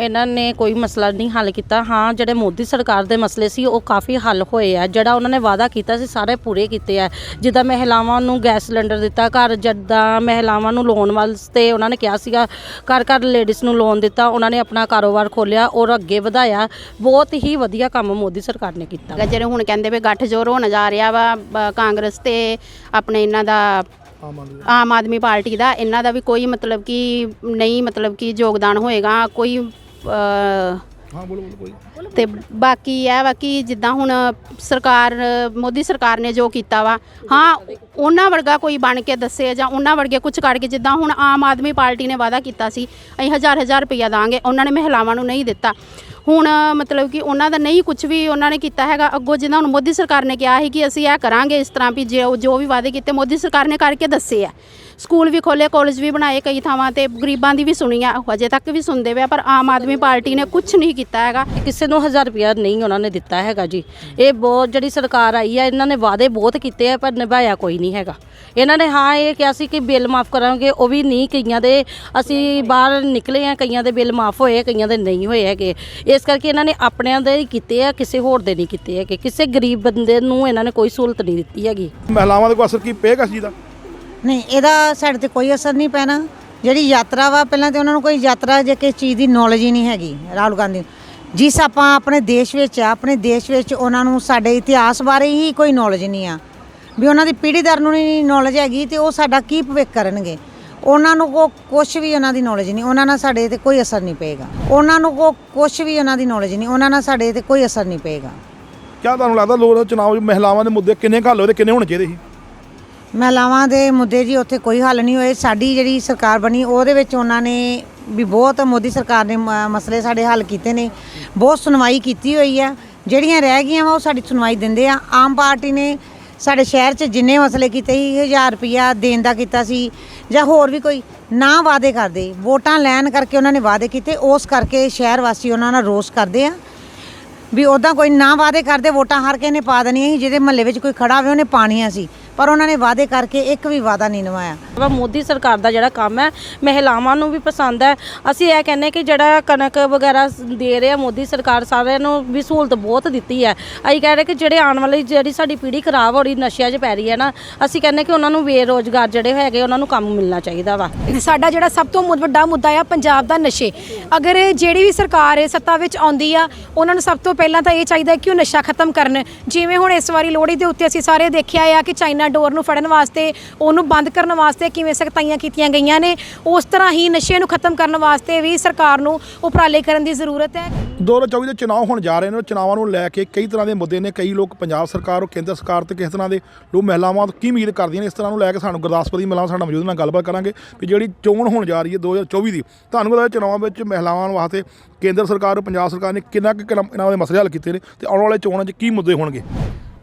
ਇਹਨਾਂ ਨੇ ਕੋਈ ਮਸਲਾ ਨਹੀਂ ਹੱਲ ਕੀਤਾ। ਹਾਂ ਜਿਹੜੇ ਮੋਦੀ ਸਰਕਾਰ ਦੇ ਮਸਲੇ ਸੀ ਉਹ ਕਾਫੀ ਹੱਲ ਹੋਏ ਆ। ਜਿਹੜਾ ਉਹਨਾਂ ਨੇ ਵਾਅਦਾ ਕੀਤਾ ਸੀ ਸਾਰੇ ਪੂਰੇ ਕੀਤੇ ਆ। ਜਿੱਦਾਂ ਮਹਿਲਾਵਾਂ ਨੂੰ ਗੈਸ ਸਿਲੰਡਰ ਦਿੱਤਾ ਘਰ ਜਿੱਦਾਂ ਮਹਿਲਾਵਾਂ ਨੂੰ ਲੋਨ ਵਾਸਤੇ ਉਹਨਾਂ ਨੇ ਕਿਹਾ ਸੀਗਾ ਘਰ ਘਰ ਲੇਡੀਜ਼ ਨੂੰ ਲੋਨ ਦਿੱਤਾ ਉਹਨਾਂ ਨੇ ਆਪਣਾ ਕਾਰੋਬਾਰ ਖੋਲਿਆ ਔਰ ਅੱਗੇ ਵਧਾਇਆ। ਬਹੁਤ ਹੀ ਵਧੀਆ ਕੰਮ ਮੋਦੀ ਸਰਕਾਰ ਨੇ ਕੀਤਾ। ਜਿਹੜੇ ਹੁਣ ਕਹਿੰਦੇ ਵੀ ਗੱਠਜੋੜ ਹੋਣ ਜਾ ਰਿਹਾ ਵਾ ਕਾਂਗਰਸ ਤੇ ਆਪਣੇ ਇਹਨਾਂ ਦਾ ਆਮ ਆਦਮੀ ਪਾਰਟੀ ਦਾ। ਇਹਨਾਂ ਦਾ ਵੀ ਕੋਈ ਮਤਲਬ ਕਿ ਨਹੀਂ ਮਤਲਬ ਕਿ ਯੋਗਦਾਨ ਹੋਏਗਾ। ਕੋਈ ਹਾਂ ਬੋਲੋ ਬੋਲੋ ਕੋਈ। ਤੇ ਬਾਕੀ ਇਹ ਵਾ ਕਿ ਜਿੱਦਾਂ ਹੁਣ ਸਰਕਾਰ ਮੋਦੀ ਸਰਕਾਰ ਨੇ ਜੋ ਕੀਤਾ ਵਾ ਹਾਂ ਉਹਨਾਂ ਵਰਗਾ ਕੋਈ ਬਣ ਕੇ ਦੱਸੇ ਜਾਂ ਉਹਨਾਂ ਵਰਗੇ ਕੁਝ ਕਰਕੇ ਜਿੱਦਾਂ ਹੁਣ ਆਮ ਆਦਮੀ ਪਾਰਟੀ ਨੇ ਵਾਅਦਾ ਕੀਤਾ ਸੀ ਅਸੀਂ ਹਜ਼ਾਰ ਹਜ਼ਾਰ ਰੁਪਈਆ ਦਾਂਗੇ ਉਹਨਾਂ ਨੇ ਮਹਿਲਾਵਾਂ ਨੂੰ ਨਹੀਂ ਦਿੱਤਾ। ਹੁਣ ਮਤਲਬ ਕਿ ਉਹਨਾਂ ਦਾ ਨਹੀਂ ਕੁਝ ਵੀ ਉਹਨਾਂ ਨੇ ਕੀਤਾ ਹੈਗਾ ਅੱਗੋਂ ਜਿੱਦਾਂ ਹੁਣ ਮੋਦੀ ਸਰਕਾਰ ਨੇ ਕਿਹਾ ਸੀ ਕਿ ਅਸੀਂ ਇਹ ਕਰਾਂਗੇ ਇਸ ਤਰ੍ਹਾਂ ਵੀ ਜੋ ਜੋ ਵੀ ਵਾਅਦੇ ਕੀਤੇ ਮੋਦੀ ਸਰਕਾਰ ਨੇ ਕਰਕੇ ਦੱਸੇ ਆ। ਸਕੂਲ ਵੀ ਖੋਲੇ ਕਾਲਜ ਵੀ ਬਣਾਏ ਕਈ ਥਾਵਾਂ ਤੇ ਗਰੀਬਾਂ ਦੀ ਵੀ ਸੁਣੀ ਆ ਹਜੇ ਤੱਕ ਵੀ ਸੁਣਦੇ ਪਿਆ ਪਰ ਆਮ ਆਦਮੀ ਪਾਰਟੀ ਨੇ ਕੁਝ ਨਹੀਂ ਕੀਤਾ ਹੈਗਾ। ਕਿਸੇ ਨੂੰ 1000 ਰੁਪਇਆ ਨਹੀਂ ਉਹਨਾਂ ਨੇ ਦਿੱਤਾ ਹੈਗਾ ਜੀ। ਇਹ ਬਹੁਤ ਜਿਹੜੀ ਸਰਕਾਰ ਆਈ ਆ ਇਹਨਾਂ ਨੇ ਵਾਅਦੇ ਬਹੁਤ ਕੀਤੇ ਆ ਪਰ ਨਿਭਾਇਆ ਕੋਈ ਨਹੀਂ ਹੈਗਾ। ਇਹਨਾਂ ਨੇ ਹਾਂ ਇਹ ਕਿਹਾ ਸੀ ਕਿ ਬਿੱਲ ਮਾਫ ਕਰਾਂਗੇ ਉਹ ਵੀ ਨਹੀਂ ਕਈਆਂ ਦੇ ਅਸੀਂ ਬਾਹਰ ਨਿਕਲੇ ਆ ਕਈਆਂ ਦੇ ਬਿੱਲ ਮਾਫ ਹੋਏ ਕਈਆਂ ਦੇ ਨਹੀਂ ਹੋਏ ਹੈਗੇ। ਇਸ ਕਰਕੇ ਇਹਨਾਂ ਨੇ ਆਪਣਿਆਂ ਦੇ ਹੀ ਕੀਤੇ ਆ ਕਿਸੇ ਹੋਰ ਦੇ ਨਹੀਂ ਕੀਤੇ ਹੈਗੇ। ਕਿਸੇ ਗਰੀਬ ਬੰਦੇ ਨੂੰ ਇਹਨਾਂ ਨੇ ਕੋਈ ਸਹੂਲਤ ਨਹੀਂ ਦਿੱਤੀ ਹੈਗੀ। ਮਹਿਲਾਵਾਂ ਦੇ ਕੋਈ ਅਸਰ ਕੀ ਪਏਗਾ ਇਸ ਚੀਜ਼ ਦਾ? ਨਹੀਂ, ਇਹਦਾ ਸਾਡੇ ਤੇ ਕੋਈ ਅਸਰ ਨਹੀਂ ਪੈਣਾ। ਜਿਹੜੀ ਯਾਤਰਾ ਵਾ, ਪਹਿਲਾਂ ਤੇ ਉਹਨਾਂ ਨੂੰ ਕੋਈ ਯਾਤਰਾ ਜੇ ਕਿਸੇ ਚੀਜ਼ ਦੀ ਨੌਲੇਜ ਹੀ ਨਹੀਂ ਹੈਗੀ, ਰਾਹੁਲ ਗਾਂਧੀ ਜਿਸ ਆਪਾਂ ਆਪਣੇ ਦੇਸ਼ ਵਿੱਚ ਆ, ਆਪਣੇ ਦੇਸ਼ ਵਿੱਚ ਉਹਨਾਂ ਨੂੰ ਸਾਡੇ ਇਤਿਹਾਸ ਬਾਰੇ ਹੀ ਕੋਈ ਨੌਲੇਜ ਨਹੀਂ ਆ। ਵੀ ਉਹਨਾਂ ਦੀ ਪੀੜ੍ਹੀਦਰ ਨੂੰ ਨਹੀਂ ਨੌਲੇਜ ਹੈਗੀ ਤੇ ਉਹ ਸਾਡਾ ਕੀ ਭਵਿੱਖ ਕਰਨਗੇ। ਉਹਨਾਂ ਨੂੰ ਕੋ ਕੁਝ ਵੀ ਉਹਨਾਂ ਦੀ ਨੌਲੇਜ ਨਹੀਂ, ਉਹਨਾਂ ਨਾਲ ਸਾਡੇ ਤੇ ਕੋਈ ਅਸਰ ਨਹੀਂ ਪਏਗਾ। ਉਹਨਾਂ ਨੂੰ ਕੋ ਕੁਝ ਵੀ ਉਹਨਾਂ ਦੀ ਨੌਲੇਜ ਨਹੀਂ, ਉਹਨਾਂ ਨਾਲ ਸਾਡੇ ਤੇ ਕੋਈ ਅਸਰ ਨਹੀਂ ਪਏਗਾ। ਕਿਆ ਤੁਹਾਨੂੰ ਲੱਗਦਾ ਲੋਕ ਚੁਣਾਵ 'ਚ ਮਹਿਲਾਵਾਂ ਦੇ ਮੁੱਦੇ ਕਿੰਨੇ ਘੱਲ ਹੋਏ ਤੇ ਕਿੰਨੇ ਹੋਣੇ ਚਾਹੀਦੇ ਸੀ? ਮਹਿਲਾਵਾਂ ਦੇ ਮੁੱਦੇ ਜੀ ਉੱਥੇ ਕੋਈ ਹੱਲ ਨਹੀਂ ਹੋਏ। ਸਾਡੀ ਜਿਹੜੀ ਸਰਕਾਰ ਬਣੀ, ਉਹਦੇ ਵਿੱਚ ਉਹਨਾਂ ਨੇ ਵੀ ਬਹੁਤ ਮੋਦੀ ਸਰਕਾਰ ਨੇ ਮ- ਮਸਲੇ ਸਾਡੇ ਹੱਲ ਕੀਤੇ ਨੇ। ਬਹੁਤ ਸੁਣਵਾਈ ਕੀਤੀ ਹੋਈ ਆ। ਜਿਹੜੀਆਂ ਰਹਿ ਗਈਆਂ ਵਾ, ਉਹ ਸਾਡੀ ਸੁਣਵਾਈ ਦਿੰਦੇ ਆ। ਆਮ ਪਾਰਟੀ ਨੇ ਸਾਡੇ ਸ਼ਹਿਰ 'ਚ ਜਿੰਨੇ ਮਸਲੇ ਕੀਤੇ ਸੀ 1000 ਰੁਪਿਆ ਦੇਣ ਦਾ ਕੀਤਾ ਸੀ, ਜਾਂ ਹੋਰ ਵੀ ਕੋਈ, ਨਾ ਵਾਅਦੇ ਕਰਦੇ। ਵੋਟਾਂ ਲੈਣ ਕਰਕੇ ਉਹਨਾਂ ਨੇ ਵਾਅਦੇ ਕੀਤੇ। ਉਸ ਕਰਕੇ ਸ਼ਹਿਰ ਵਾਸੀ ਉਹਨਾਂ ਨਾਲ ਰੋਸ ਕਰਦੇ ਆ। ਵੀ ਉਦਾਂ ਕੋਈ ਨਾ ਵਾਅਦੇ ਕਰਦੇ, ਵੋਟਾਂ ਹਰ ਕਿਸੇ ਨੇ ਪਾ ਦੇਣੀਆਂ ਸੀ। ਜਿਹਦੇ ਮਹੱਲੇ ਵਿੱਚ ਕੋਈ ਖੜਾ ਹੋਵੇ, ਉਹਨੇ ਪਾਣੀਆਂ ਸੀ। ਪਰ ਉਹਨਾਂ ਨੇ ਵਾਅਦੇ ਕਰਕੇ ਇੱਕ ਵੀ ਵਾਅਦਾ ਨਹੀਂ ਨਿਭਾਇਆ। ਵਾ ਮੋਦੀ ਸਰਕਾਰ ਦਾ ਜਿਹੜਾ ਕੰਮ ਹੈ ਮਹਿਲਾਵਾਂ ਨੂੰ ਵੀ ਪਸੰਦ ਹੈ। ਅਸੀਂ ਇਹ ਕਹਿੰਦੇ ਕਿ ਜਿਹੜਾ ਕਣਕ ਵਗੈਰਾ ਦੇ ਰਿਹਾ ਮੋਦੀ ਸਰਕਾਰ ਸਾਰਿਆਂ ਨੂੰ ਵੀ ਸਹੂਲਤ ਬਹੁਤ ਦਿੱਤੀ ਹੈ। ਅਸੀਂ ਕਹਿ ਰਹੇ ਕਿ ਜਿਹੜੇ ਆਉਣ ਵਾਲੀ ਜਿਹੜੀ ਸਾਡੀ ਪੀੜ੍ਹੀ ਖਰਾਬ ਹੋ ਰਹੀ ਨਸ਼ਿਆਂ 'ਚ ਪੈ ਰਹੀ ਹੈ ਨਾ ਅਸੀਂ ਕਹਿੰਦੇ ਕਿ ਉਹਨਾਂ ਨੂੰ ਬੇਰੋਜ਼ਗਾਰ ਜਿਹੜੇ ਹੈਗੇ ਉਹਨਾਂ ਨੂੰ ਕੰਮ ਮਿਲਣਾ ਚਾਹੀਦਾ ਵਾ। ਸਾਡਾ ਜਿਹੜਾ ਸਭ ਤੋਂ ਵੱਡਾ ਮੁੱਦਾ ਆ ਪੰਜਾਬ ਦਾ ਨਸ਼ੇ। ਅਗਰ ਜਿਹੜੀ ਵੀ ਸਰਕਾਰ ਹੈ ਸੱਤਾ ਵਿੱਚ ਆਉਂਦੀ ਆ ਉਹਨਾਂ ਨੂੰ ਸਭ ਤੋਂ ਪਹਿਲਾਂ ਤਾਂ ਇਹ ਚਾਹੀਦਾ ਕਿ ਉਹ ਨਸ਼ਾ ਖਤਮ ਕਰਨ। ਜਿਵੇਂ ਹੁਣ ਇਸ ਵਾਰੀ ਲੋਹੜੀ ਦੇ ਉੱਤੇ ਅਸੀਂ ਸਾਰੇ ਦੇਖਿਆ ਆ ਕਿ ਚਾਈਨਾ ਡੋਰ ਨੂੰ ਫੜਨ ਵਾਸਤੇ, ਉਹਨੂੰ ਬੰਦ ਕਰਨ ਵਾਸਤੇ ਕਿਵੇਂ ਸਖਤਾਈਆਂ ਕੀਤੀਆਂ ਗਈਆਂ ਨੇ, ਉਸ ਤਰ੍ਹਾਂ ਹੀ ਨਸ਼ੇ ਨੂੰ ਖਤਮ ਕਰਨ ਵਾਸਤੇ ਵੀ ਸਰਕਾਰ ਨੂੰ ਉਪਰਾਲੇ ਕਰਨ ਦੀ ਜ਼ਰੂਰਤ ਹੈ। 2024 ਦੇ ਚੁਣਾਵ ਹੋਣ ਜਾ ਰਹੇ ਨੇ, ਉਹ ਚੁਣਾਵਾਂ ਨੂੰ ਲੈ ਕੇ ਕਈ ਤਰ੍ਹਾਂ ਦੇ ਮੁੱਦੇ ਨੇ, ਕਈ ਲੋਕ ਪੰਜਾਬ ਸਰਕਾਰ ਔਰ ਕੇਂਦਰ ਸਰਕਾਰ ਤੇ ਕਿਸ ਤਰ੍ਹਾਂ ਦੇ ਲੋਕ ਮਹਿਲਾਵਾਂ ਕੀ ਉਮੀਦ ਕਰਦੀਆਂ ਨੇ, ਇਸ ਤਰ੍ਹਾਂ ਨੂੰ ਲੈ ਕੇ ਸਾਨੂੰ ਗੁਰਦਾਸਪੁਰ ਦੀ ਮਹਿਲਾਵਾਂ ਸਾਡਾ ਮੌਜੂਦ ਨਾਲ ਗੱਲਬਾਤ ਕਰਾਂਗੇ ਵੀ ਜਿਹੜੀ ਚੋਣ ਹੋਣ ਜਾ ਰਹੀ ਹੈ 2024 ਦੀ। ਤੁਹਾਨੂੰ ਪਤਾ ਹੈ ਚੁਣਾਵਾਂ ਵਿੱਚ ਮਹਿਲਾਵਾਂ ਵਾਸਤੇ ਕੇਂਦਰ ਸਰਕਾਰ ਔਰ ਪੰਜਾਬ ਸਰਕਾਰ ਨੇ ਕਿੰਨਾ ਕੁ ਕਿੰਨਾ- ਇਹਨਾਂ ਦੇ ਮਸਲੇ ਹੱਲ ਕੀਤੇ ਨੇ ਤੇ ਆਉਣ ਵਾਲੇ ਚੋਣਾਂ 'ਚ ਕੀ ਮੁੱਦੇ ਹੋਣਗੇ?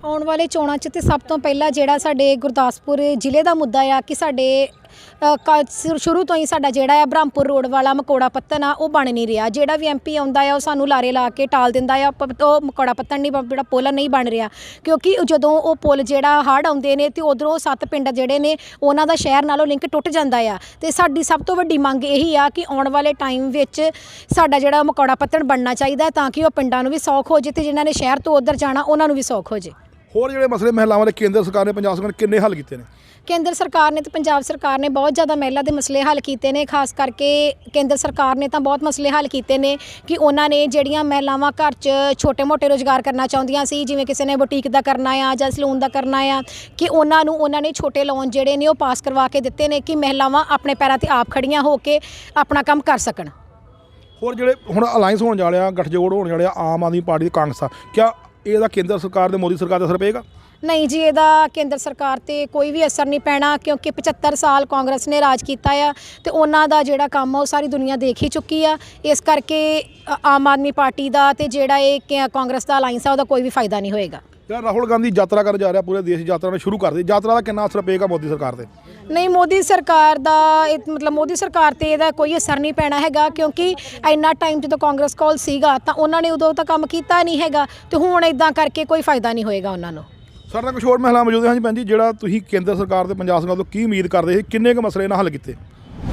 ਆਉਣ ਵਾਲੇ ਚੋਣਾਂ 'ਚ ਤੇ ਸਭ ਤੋਂ ਪਹਿਲਾਂ ਜਿਹੜਾ ਸਾਡੇ ਗੁਰਦਾਸਪੁਰ ਜ਼ਿਲ੍ਹੇ ਦਾ ਮੁੱਦਾ ਆ ਕਿ ਸਾਡੇ ਅ, ਕ- ਸ਼ੁਰੂ- ਸ਼ੁਰੂ ਤੋਂ ਹੀ ਸਾਡਾ ਜਿਹੜਾ ਆ ਬ੍ਰਹਮਪੁਰ ਰੋਡ ਵਾਲਾ ਮਕੌੜਾ ਪੱਤਨ ਆ ਉਹ ਬਣ ਨਹੀਂ ਰਿਹਾ। ਜਿਹੜਾ ਵੀ ਐਮਪੀ ਆਉਂਦਾ ਆ ਉਹ ਸਾਨੂੰ ਲਾਰੇ ਲਾ ਕੇ ਟਾਲ ਦਿੰਦਾ ਆ ਪ- ਉਹ ਮਕੌੜਾ ਪੱਤਨ ਨਹੀਂ ਬ- ਜਿਹੜਾ ਪੁਲ ਨਹੀਂ ਬਣ ਰਿਹਾ। ਕਿਉਂਕਿ ਉਹ ਜਦੋਂ ਉਹ ਪੁਲ ਜਿਹੜਾ ਹੜ੍ਹ ਆਉਂਦੇ ਨੇ ਤੇ ਉਧਰੋਂ ਸੱਤ ਪਿੰਡ ਜਿਹੜੇ ਨੇ ਉਹਨਾਂ ਦਾ ਸ਼ਹਿਰ ਨਾਲੋਂ ਲਿੰਕ ਟੁੱਟ ਜਾਂਦਾ ਆ। ਤੇ ਸਾਡੀ ਸਭ ਤੋਂ ਵੱਡੀ ਮੰਗ ਇਹੀ ਆ ਕਿ ਆਉਣ ਵਾਲੇ ਟਾਈਮ ਵਿੱਚ ਸਾਡਾ ਜਿਹੜਾ ਮਕੌੜਾ ਪੱਤਨ ਬਣਨਾ ਚਾਹੀਦਾ ਤਾਂ ਕਿ ਉਹ ਪਿੰਡਾਂ ਨੂੰ ਵੀ ਸੌਖ ਹੋ ਜੇ ਤੇ ਜਿਨ੍ਹਾਂ ਨੇ ਸ਼ਹਿਰ ਤੋਂ ਉਧਰ ਜਾਣਾ ਉਹਨਾਂ ਨੂੰ ਵੀ ਸੌਖ ਹੋ ਜੇ। ਹੋਰ ਜਿਹੜੇ ਮਸਲੇ ਮਹਿਲਾਵਾਂ ਦੇ ਕੇਂਦਰ ਸਰਕਾਰ ਨੇ ਪੰਜਾਬ ਸਰਕਾਰ ਨੇ ਕਿੰਨੇ ਹੱਲ ਕੀਤੇ ਨੇ? ਕੇਂਦਰ ਸਰਕਾਰ ਨੇ ਤੇ ਪੰਜਾਬ ਸਰਕਾਰ ਨੇ ਬਹੁਤ ਜ਼ਿਆਦਾ ਮਹਿਲਾ ਦੇ ਮਸਲੇ ਹੱਲ ਕੀਤੇ ਨੇ ਖਾਸ ਕਰਕੇ ਕੇਂਦਰ ਸਰਕਾਰ ਨੇ ਤਾਂ ਬਹੁਤ ਮਸਲੇ ਹੱਲ ਕੀਤੇ ਨੇ ਕਿ ਉਹਨਾਂ ਨੇ ਜਿਹੜੀਆਂ ਮਹਿਲਾਵਾਂ ਘਰ 'ਚ ਛੋਟੇ-ਮੋਟੇ ਰੋਜ਼ਗਾਰ ਕਰਨਾ ਚਾਹੁੰਦੀਆਂ ਸੀ ਜਿਵੇਂ ਕਿਸੇ ਨੇ ਬੁਟੀਕ ਦਾ ਕਰਨਾ ਆ ਜਾਂ ਸਲੂਨ ਦਾ ਕਰਨਾ ਆ ਕਿ ਉਹਨਾਂ ਨੂੰ ਉਹਨਾਂ ਨੇ ਛੋਟੇ ਲੋਨ ਜਿਹੜੇ ਨੇ ਉਹ ਪਾਸ ਕਰਵਾ ਕੇ ਦਿੱਤੇ ਨੇ ਕਿ ਮਹਿਲਾਵਾਂ ਆਪਣੇ ਪੈਰਾਂ ਤੇ ਆਪ ਖੜੀਆਂ ਹੋ ਕੇ ਆਪਣਾ ਕੰਮ ਕਰ ਸਕਣ। ਹੋਰ ਜਿਹੜੇ ਹੁਣ ਅਲਾਈਅੰਸ ਹੋਣ ਵਾਲਿਆ ਗੱਠਜੋੜ ਹੋਣ ਵਾਲਿਆ ਆਮ ਆਦਮੀ ਪਾਰਟੀ ਕਾਂਗਰਸ ਆ ਕਿਆ ਇਹਦਾ ਕੇਂਦਰ ਸਰਕਾਰ ਤੇ ਮੋਦੀ ਸਰਕਾਰ ਦਾ ਅਸਰ ਪਏਗਾ? ਨਹੀਂ ਜੀ, ਇਹਦਾ ਕੇਂਦਰ ਸਰਕਾਰ ਤੇ ਕੋਈ ਵੀ ਅਸਰ ਨਹੀਂ ਪੈਣਾ, ਕਿਉਂਕਿ 75 ਸਾਲ ਕਾਂਗਰਸ ਨੇ ਰਾਜ ਕੀਤਾ ਆ ਤੇ ਉਹਨਾਂ ਦਾ ਜਿਹੜਾ ਕੰਮ ਆ ਉਹ ਸਾਰੀ ਦੁਨੀਆ ਦੇਖ ਹੀ ਚੁੱਕੀ ਆ। ਇਸ ਕਰਕੇ ਆਮ ਆਦਮੀ ਪਾਰਟੀ ਦਾ ਤੇ ਜਿਹੜਾ ਇਹ ਕ- ਕਾਂਗਰਸ ਦਾ ਅਲਾਈਅੰਸ ਆ, ਉਹਦਾ ਕੋਈ ਵੀ ਫਾਇਦਾ ਨਹੀਂ ਹੋਏਗਾ। ਜਿਹੜਾ ਰਾਹੁਲ ਗਾਂਧੀ ਯਾਤਰਾ ਕਰਨ ਜਾ ਰਿਹਾ ਪੂਰੇ ਦੇਸ਼ ਦੀ ਯਾਤਰਾ ਨੇ ਸ਼ੁਰੂ ਕਰ ਦਿੱਤੀ ਯਾਤਰਾ ਦਾ ਕਿੰਨਾ ਅਸਰ ਪਏਗਾ ਮੋਦੀ ਸਰਕਾਰ ਤੇ? ਨਹੀਂ ਮੋਦੀ ਸਰਕਾਰ ਦਾ ਇਹ ਮਤਲਬ ਮੋਦੀ ਸਰਕਾਰ ਤੇ ਇਹਦਾ ਕੋਈ ਅਸਰ ਨਹੀਂ ਪੈਣਾ ਹੈਗਾ ਕਿਉਂਕਿ ਇੰਨਾ ਟਾਈਮ ਜਦੋਂ ਕਾਂਗਰਸ ਕੋਲ ਸੀਗਾ ਤਾਂ ਉਹਨਾਂ ਨੇ ਉਦੋਂ ਤਾਂ ਕੰਮ ਕੀਤਾ ਨਹੀਂ ਹੈਗਾ ਤੇ ਹੁਣ ਇਦਾਂ ਕਰਕੇ ਕੋਈ ਫਾਇਦਾ ਨਹੀਂ ਹੋਏਗਾ ਉਹਨਾਂ ਨੂੰ। ਸਾਡੇ ਨਾਲ ਕੁਝ ਹੋਰ ਮਹਿਲਾ ਮੌਜੂਦ ਹਨ ਜੀ ਭੈਣ ਜੀ ਜਿਹੜਾ ਤੁਸੀਂ ਕੇਂਦਰ ਸਰਕਾਰ ਤੇ ਪੰਜਾਬ ਸਰਕਾਰ ਤੋਂ ਕੀ ਉਮੀਦ ਕਰਦੇ ਸੀ ਕਿੰਨੇ ਕੁ ਮਸਲੇ ਨਾਲ ਹੱਲ ਕੀਤੇ?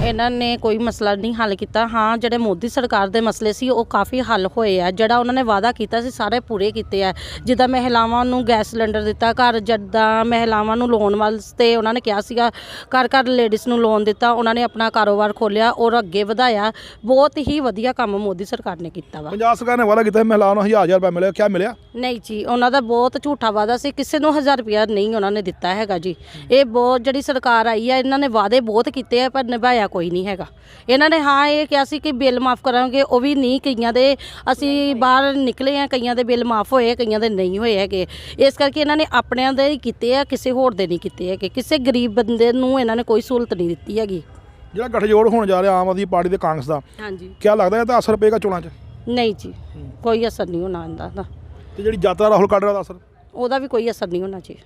ਇਹਨਾਂ ਨੇ ਕੋਈ ਮਸਲਾ ਨਹੀਂ ਹੱਲ ਕੀਤਾ। ਹਾਂ ਜਿਹੜੇ ਮੋਦੀ ਸਰਕਾਰ ਦੇ ਮਸਲੇ ਸੀ ਉਹ ਕਾਫੀ ਹੱਲ ਹੋਏ ਆ। ਜਿਹੜਾ ਉਹਨਾਂ ਨੇ ਵਾਅਦਾ ਕੀਤਾ ਸੀ ਸਾਰੇ ਪੂਰੇ ਕੀਤੇ ਆ। ਜਿੱਦਾਂ ਮਹਿਲਾਵਾਂ ਨੂੰ ਗੈਸ ਸਿਲੰਡਰ ਦਿੱਤਾ ਘਰ ਜਿੱਦਾਂ ਮਹਿਲਾਵਾਂ ਨੂੰ ਲੋਨ ਵਾਸਤੇ ਉਹਨਾਂ ਨੇ ਕਿਹਾ ਸੀਗਾ ਘਰ ਘਰ ਲੇਡੀਜ਼ ਨੂੰ ਲੋਨ ਦਿੱਤਾ ਉਹਨਾਂ ਨੇ ਆਪਣਾ ਕਾਰੋਬਾਰ ਖੋਲਿਆ ਔਰ ਅੱਗੇ ਵਧਾਇਆ। ਬਹੁਤ ਹੀ ਵਧੀਆ ਕੰਮ ਮੋਦੀ ਸਰਕਾਰ ਨੇ ਕੀਤਾ ਵਾ। ਪੰਜਾਬ ਸਰਕਾਰ ਨੇ ਵਾਅਦਾ ਕੀਤਾ ਸੀ ਮਹਿਲਾਵਾਂ ਨੂੰ ਹਜ਼ਾਰ ਹਜ਼ਾਰ ਰੁਪਏ ਮਿਲਿਆ ਕਿਆ ਮਿਲਿਆ? ਨਹੀਂ ਜੀ ਉਹਨਾਂ ਦਾ ਬਹੁਤ ਝੂਠਾ ਵਾਅਦਾ ਸੀ ਕਿਸੇ ਨੂੰ 1000 ਰੁਪਇਆ ਨਹੀਂ ਉਹਨਾਂ ਨੇ ਦਿੱਤਾ ਹੈਗਾ ਜੀ। ਇਹ ਬਹੁਤ ਜਿਹੜੀ ਸਰਕਾਰ ਆਈ ਆ ਇਹਨਾਂ ਨੇ ਵਾਅਦੇ ਬਹੁਤ ਕੀਤੇ ਆ ਪਰ ਨਿਭਾਇਆ ਕੋਈ ਨਹੀਂ ਹੈਗਾ। ਇਹਨਾਂ ਨੇ ਹਾਂ ਇਹ ਕਿਹਾ ਸੀ ਕਿ ਬਿੱਲ ਮਾਫ ਕਰਾਂਗੇ ਉਹ ਵੀ ਨਹੀਂ ਕਈਆਂ ਦੇ ਅਸੀਂ ਬਾਹਰ ਨਿਕਲੇ ਆ ਕਈਆਂ ਦੇ ਬਿੱਲ ਮਾਫ ਹੋਏ ਕਈਆਂ ਦੇ ਨਹੀਂ ਹੋਏ ਹੈਗੇ। ਇਸ ਕਰਕੇ ਇਹਨਾਂ ਨੇ ਆਪਣਿਆਂ ਦੇ ਹੀ ਕੀਤੇ ਆ ਕਿਸੇ ਹੋਰ ਦੇ ਨਹੀਂ ਕੀਤੇ ਹੈਗੇ। ਕਿਸੇ ਗਰੀਬ ਬੰਦੇ ਨੂੰ ਇਹਨਾਂ ਨੇ ਕੋਈ ਸਹੂਲਤ ਨਹੀਂ ਦਿੱਤੀ ਹੈਗੀ। ਜਿਹੜਾ ਗੱਠਜੋੜ ਹੋਣ ਜਾ ਰਿਹਾ ਆਮ ਆਦਮੀ ਪਾਰਟੀ ਤੇ ਕਾਂਗਰਸ ਦਾ ਹਾਂਜੀ। ਕਿਆ ਲੱਗਦਾ ਇਹ ਤਾਂ ਅਸਰ ਪਏਗਾ ਚੋਣਾਂ 'ਚ? ਨਹੀਂ ਜੀ ਕੋਈ ਅਸਰ ਨਹੀਂ ਹੋਣਾ ਇਹਦਾ ਤੇ ਜਿਹੜੀ ਯਾਤਰਾ ਰਾਹੁਲ ਕੱਢ ਰਿਹਾ ਦਾ ਅਸਰ? ਉਹਦਾ ਵੀ ਕੋਈ ਅਸਰ ਨਹੀਂ ਹੋਣਾ ਜੀ।